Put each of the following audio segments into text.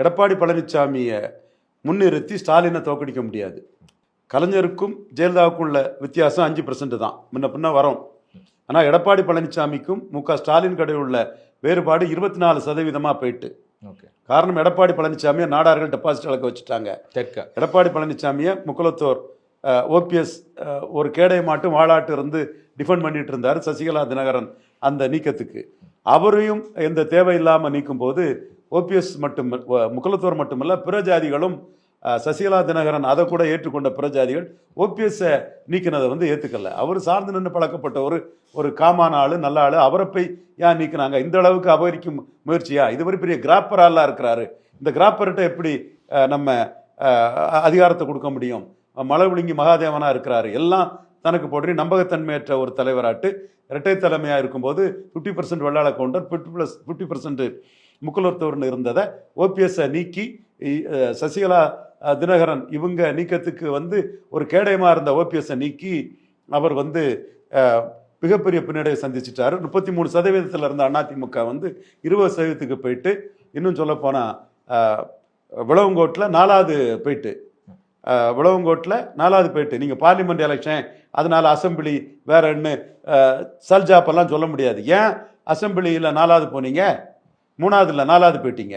எடப்பாடி பழனிசாமியை முன்னிறுத்தி ஸ்டாலினை தோக்கடிக்க முடியாது. கலைஞருக்கும் ஜெயலலிதாவுக்கும் உள்ள வித்தியாசம் அஞ்சு பர்சன்ட் தான். முன்ன பின்ன வரும். ஆனால் எடப்பாடி பழனிசாமிக்கும் மு க ஸ்டாலின் கடையில் உள்ள வேறுபாடு இருபத்தி நாலு சதவீதமாக போயிட்டு. ஓகே. காரணம் எடப்பாடி பழனிசாமியை நாடார்கள் டெபாசிட் இழக்க வச்சுட்டாங்க. தெற்க. எடப்பாடி பழனிசாமியை முக்குலத்தோர் ஓபிஎஸ் ஒரு கேடை மாட்டும் வாளாட்டு இருந்து டிஃபெண்ட் பண்ணிட்டு இருந்தார் சசிகலா தினகரன் அந்த நீக்கத்துக்கு. அவரையும் எந்த தேவையில்லாமல் நீக்கும் போது ஓபிஎஸ் மட்டும் முகலத்தோர் மட்டுமல்ல பிற ஜாதிகளும் சசிகலா தினகரன் அதை கூட ஏற்றுக்கொண்ட பிற ஜாதிகள் ஓபிஎஸ்ஸை நீக்கினதை வந்து ஏற்றுக்கல அவர் சார்ந்து நின்று பழக்கப்பட்ட ஒரு ஒரு காமான ஆளு நல்ல ஆளு. அவரை போய் ஏன் நீக்கினாங்க? இந்த அளவுக்கு அபகரிக்கும் முயற்சியா? இதுவரை பெரிய கிராப்பராலாம் இருக்கிறாரு. இந்த கிராப்பர்கிட்ட எப்படி நம்ம அதிகாரத்தை கொடுக்க முடியும்? மலவிழுங்கி மகாதேவனாக இருக்கிறாரு. எல்லாம் தனக்கு போட்டு நம்பகத்தன்மையற்ற ஒரு தலைவராட்டு. இரட்டை தலைமையாக இருக்கும்போது fifty percent Vellala Gounder fifty plus fifty percent முக்குலத்தோர்னு இருந்ததை ஓபிஎஸ்ஸை நீக்கி சசிகலா தினகரன் இவங்க நீக்கத்துக்கு வந்து ஒரு கேடயமாக இருந்த ஓபிஎஸ்ஸை நீக்கி அவர் வந்து மிகப்பெரிய பின்னடைவை சந்திச்சிட்டாரு. முப்பத்தி மூணு சதவீதத்தில் இருந்த அதிமுக வந்து இருபது சதவீதத்துக்கு போயிட்டு இன்னும் சொல்லப்போனால் விளவங்கோட்டில் நாலாவது போயிட்டு விளவங்கோட்டில் நாலாவது போயிட்டு நீங்கள் பார்லிமெண்ட் எலெக்ஷன் அதனால் அசெம்பிளி வேறன்னு என்ன சல்ஜாப்பெல்லாம் சொல்ல முடியாது. ஏன் அசெம்பிளியில் நாலாவது போனீங்க? மூணாவதுல நாலாவது போயிட்டீங்க.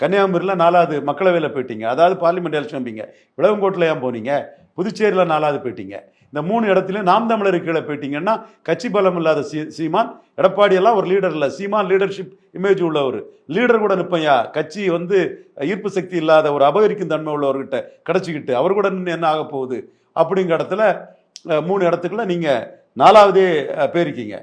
கன்னியாகுமரியில் நாலாவது மக்களவையில் போயிட்டீங்க. அதாவது பார்லிமெண்ட் எலெக்ஷன் போங்க விளவங்கோட்டில் ஏன் போனீங்க? புதுச்சேரியில் நாலாவது போயிட்டீங்க. இந்த மூணு இடத்துலையும் நாம் தமிழர் கீழே போயிட்டீங்கன்னா கட்சி பலம் இல்லாத சீ சீமான் எடப்பாடியெல்லாம் ஒரு லீடர் இல்லை. சீமான் லீடர்ஷிப் இமேஜ் உள்ளவர் லீடர் கூட நிற்பையா கட்சி வந்து ஈர்ப்பு சக்தி இல்லாத ஒரு அபகரிக்கும் தன்மை உள்ளவர்கிட்ட கிடச்சிக்கிட்டு அவர் கூட நின்று என்ன ஆக போகுது? அப்படிங்கிற இடத்துல மூணு இடத்துக்குள்ள நீங்கள் நாலாவதே போயிருக்கீங்க.